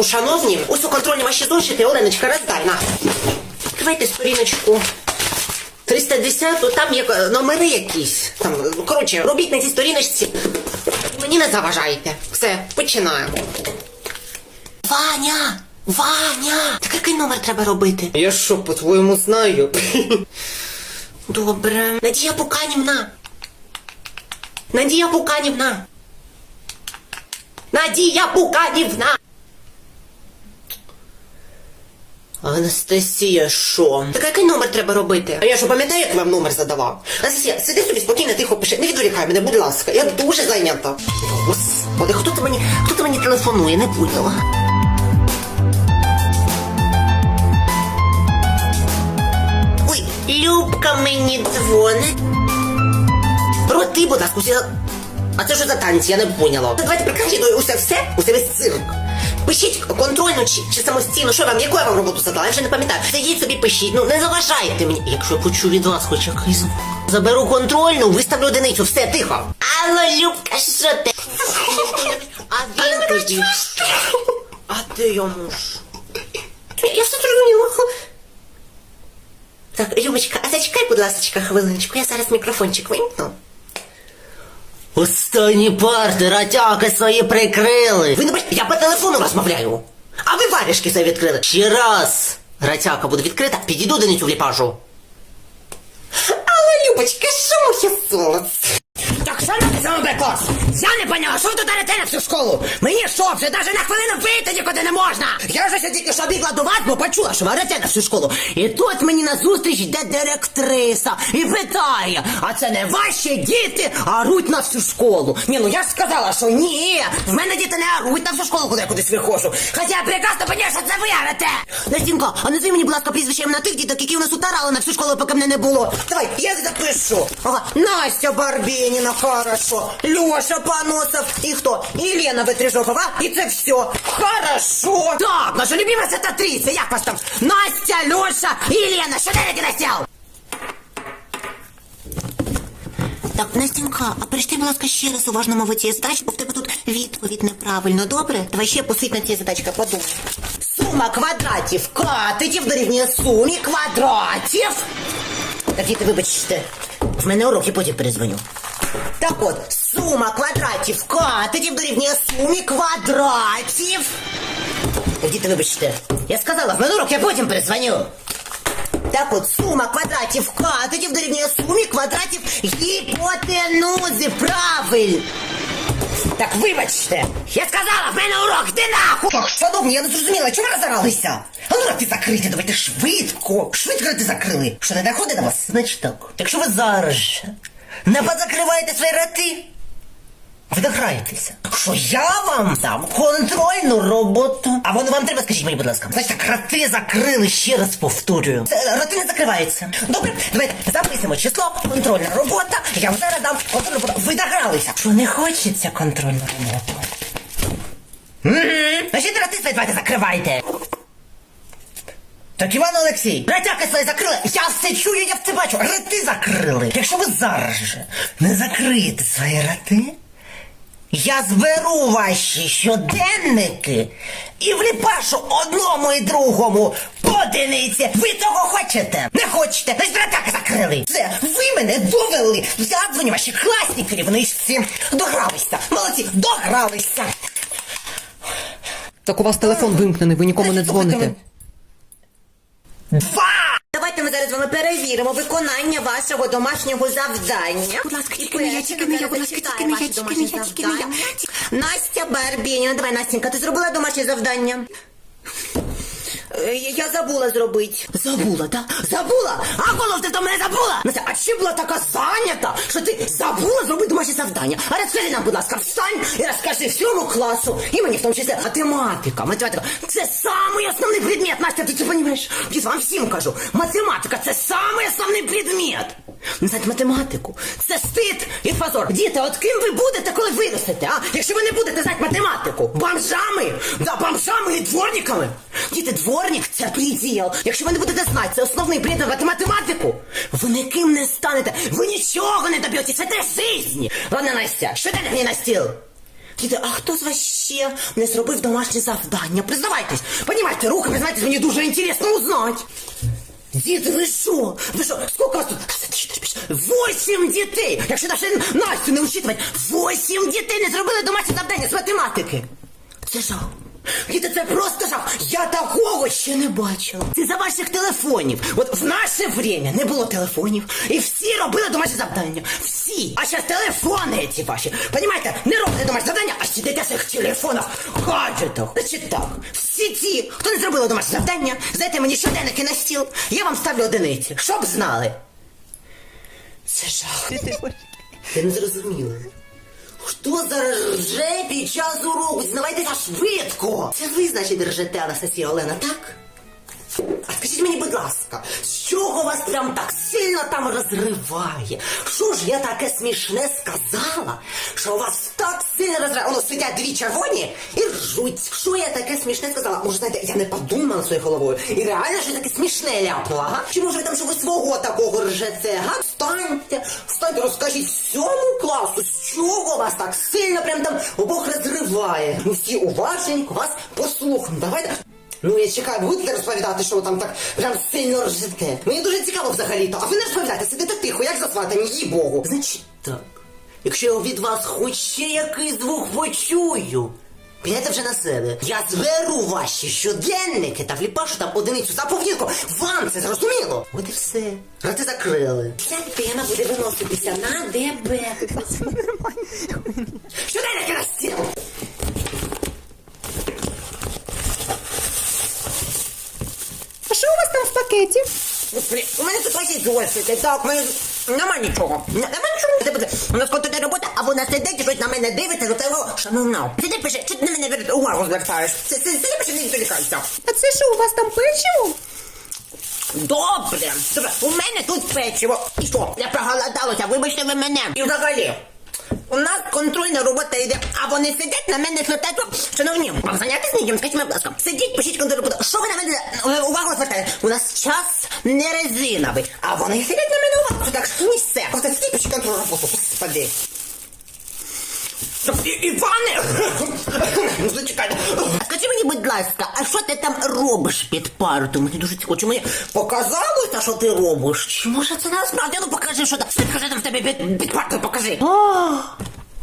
ранку, шановні. Ось у контрольні ваші зошити, Оленочка, роздай на. Відкривайте сторіночку. 310, то там є е, номери якісь. Там, коротше, робіть на цій сторіночці. Мені не заважайте. Все, починаємо. Ваня! Ваня! Так який номер треба робити? Я що, по-твоєму знаю? Добре. Надія Пуканівна. Надія Пуканівна. Надія Пуканівна. Анастасія, що? Так який номер треба робити? А я що пам'ятаю, як вам номер задавав? Анастасія, сиди собі спокійно, тихо пиши. Не відволікай мене, будь ласка. Я дуже зайнята. Господи, хто ти мені, хто ти мені телефонує, не поняла. Ой, Любка мені дзвонить. Роти, будь ласка, усі... А це що за танці, я не поняла. Давайте прикажіть ну, усе все, усе весь цирк. Пишіть контрольну чи, чи самостійно, що вам, яку я вам роботу задала, я вже не пам'ятаю. Сидіть собі пишіть, ну не заважайте мені. Якщо я почую від вас хоч якийсь звук. Заберу контрольну, виставлю одиницю, все, тихо. Алло, Любка, що ти? А він тоді? А ти йому ж? Я все зрозуміла. Так, Любочка, а зачекай, будь ласка, хвилиночку, я зараз мікрофончик вимкну. Останні парти, ратяки свої прикрили. Ви не бачите, я по телефону розмовляю. А ви варішки свої відкрили. Ще раз ратяка буде відкрита, підійду до в ліпажу. Але, Любочка, що моє солодце? Так що за цьому клас? Я не поняла, що ви тут орете на всю школу? Мені що, вже навіть на хвилину вийти нікуди не можна? Я вже сьогодні що бігла до вас, бо почула, що ви на всю школу. І тут мені на зустріч йде директриса і питає, а це не ваші діти, оруть на всю школу. Ні, ну я ж сказала, що ні, в мене діти не оруть на всю школу, коли я кудись виходжу. Хоча я прекрасно поняла, що це ви орете. Настінко, а назви мені, будь ласка, прізвище на тих діток, які у нас утарали на всю школу, поки мене не було. Давай, я запишу. Ага, Настя Барбініна, хорошо. Льоша Паносов. І хто? І Лена Ветрижокова. І це все. Хорошо. Так, наша любима сататриця. Як вас там? Настя, Льоша і Лена. Що ти настяв? Так, Настенька, а прочти, будь ласка, ще раз уважно мову цієї задачі, бо в тебе тут відповідь неправильно, добре? Давай ще посидь на цій задачка, подумай. Сума квадратів катетів дорівнює сумі квадратів. Так, діти, вибачте, в мене урок, і потім перезвоню. Так от, сума квадратів катетів дорівнює сумі квадратів. Діти, вибачте, я сказала, в мене урок, я потім перезвоню. Так от, сума квадратів катетів дорівнює сумі квадратів гіпотенузи. Правильно. Так вибачте, я сказала, в мене урок, ти нахуй! Так, шановні, я не зрозуміла, чому розоралися? А ну ти закриті, давайте швидко, швидко ти закрили. Що не доходить до вас? Значить так, якщо ви зараз же не позакриваєте свої роти, ви дограєтеся. Що я вам дам контрольну роботу. А воно вам треба, скажіть мені, будь ласка. Значить так, роти закрили, ще раз повторюю. Це, роти не закриваються. Добре, давайте записуємо число, контрольна робота. Я вам зараз дам контрольну роботу. Ви догралися. Що не хочеться контрольну роботу? Значить, роти свої давайте закривайте. Так, Іван Олексій, ратяки свої закрили. Я все чую, я все бачу. Роти закрили. Якщо ви зараз же не закриєте свої роти, я зберу ваші щоденники і вліпашу одному і другому по одиниці. Ви того хочете? Не хочете? Значить, ратяки закрили. Все, ви мене довели. Я дзвоню ваші класні керівниці. всі догралися. Молодці, догралися. Так у вас телефон вимкнений, ви нікому не дзвоните. Два! Давайте ми зараз з вами перевіримо виконання вашого домашнього завдання. Будь ласка, тільки не я, тільки не я, будь ласка, тільки не я, тільки не я, тільки не я. Настя Барбініна, давай, Настенька, ти зробила домашнє завдання? Е, Я забула зробити. Забула, так? Забула? А коли ти то мене забула? Настя, а чи була така зайнята, що ти забула зробити домашнє завдання? А розкажи нам, будь ласка, встань і розкажи всьому класу, і мені в тому числі математика. Математика це самий основний предмет, Настя, ти це розумієш? Я вам всім кажу, математика це самий основний предмет. Не знати математику. Це стид і позор. Діти, от ким ви будете, коли виростете, а? Якщо ви не будете знати математику, бомжами, да, бомжами і дворниками. Діти, дворник це приділ. Якщо ви не будете знати, це основний предмет математику, ви ніким не станете, ви нічого не доб'єтесь в этой жизни. Ладно, Настя, що ти мені на стіл? Діти, а хто з вас ще не зробив домашнє завдання? Признавайтесь, піднімайте руки, признавайтесь, мені дуже інтересно узнати. Діти, ви що? Ви що? Скільки вас тут? Восім дітей! Якщо навіть Настю не учитувати, восім дітей не зробили домашнє завдання з математики. Це жах. Діти, це просто жах. Я такого ще не бачила. Це за ваших телефонів. От в наше время не було телефонів. І всі робили домашнє завдання. Всі. А зараз телефони ці ваші. Понімаєте, не робите домашнє завдання, а сидите в своїх телефонах, гаджетах. Значить так. Всі ті, хто не зробили домашнє завдання, здайте мені щоденники на стіл. Я вам ставлю одиниці, щоб знали. Це жах. Ти не зрозуміла. Хто зараз рже під час уроку? Знавайтеся швидко! Це ви, значить, ржете, Анастасія Олена, так? А скажіть мені, будь ласка, з чого вас прям так сильно там розриває? Що ж я таке смішне сказала, що вас так сильно розриває? Воно сидять дві червоні і ржуть. Що я таке смішне сказала? Може, знаєте, я не подумала своєю головою і реально щось таке смішне ляпнула? Чи може ви там, що ви свого такого ржете, га? Встаньте, встаньте, розкажіть всьому класу, з чого вас так сильно прям там обох розриває? Ми всі уважненько вас послухаємо. Давайте. Ну, я чекаю, будете розповідати, що ви там так прям сильно ржете. Мені дуже цікаво взагалі-то. А ви не розповідаєте, сидите тихо, як засватані, їй Богу. Значить так. Якщо я від вас хоч ще який звук почую, підете вже на себе. Я зберу ваші щоденники та вліпашу там одиницю за поведінку. Вам це зрозуміло? От і все. Роти закрили. Вся дитина буде виноситися на ДБ. Щоденники на стіл! А що у вас там в пакеті? Господи, у мене тут ваші зошити, так, у мене нема нічого. Нема нічого. Це буде. У нас коли робота, а вона сидить і щось на мене дивиться, до того, шановна. Сиди пише, чи ти на мене вер- увагу звертаєш? Сиди пише, не відволікайся. А це що, у вас там печиво? Добре, добре, у мене тут печиво. І що? Я проголодалася, вибачте ви мене. І взагалі. У нас контрольна робота йде, а вони сидять на мене звертають. Шановні, вам зайнятися нічим, скажіть мені, будь ласка. Сидіть, пишіть контрольну роботу. Що ви на мене увагу звертаєте? У нас час не резиновий, а вони сидять на мене увагу. Так що не все. Просто сидіть, пишіть контрольну роботу. Господи. І- Іване! Ну, зачекайте. А скажи мені, будь ласка, а що ти там робиш під партою? Мені дуже цікаво, чи мені показалося, що ти робиш? Чи може це насправді? Ну покажи, що там. Покажи там в тебе під, під партою, покажи. А,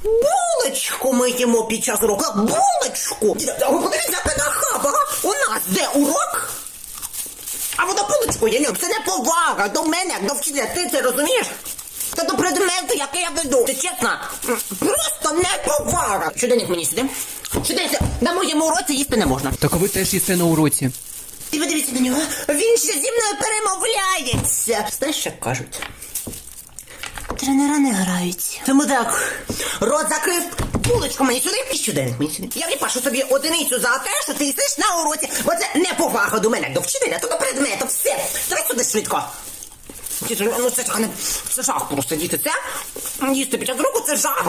Булочку ми їмо під час уроку. Булочку! А ви подивіться, яка нахаба, га? У нас де урок? А вона булочку я Це не повага до мене, як до вчителя. Ти це розумієш? Це до предмету, який я веду. Це чесно, просто не повага. Щоденник мені сюди. Щоденник, на моєму уроці їсти не можна. Так ви теж їсте на уроці. Ти подивіться на нього. Він ще зі мною перемовляється. Знаєш, як кажуть? Тренера не грають. Тому так, рот закрив, булочку мені сюди і щоденник мені сюди. Я випашу собі одиницю за те, що ти їсиш на уроці. Бо це не повага до мене, до вчителя, то до предмету. Все. Давай сюди швидко. Діти, ну це, ж не- це жах просто, діти. Це їсти під час це жах.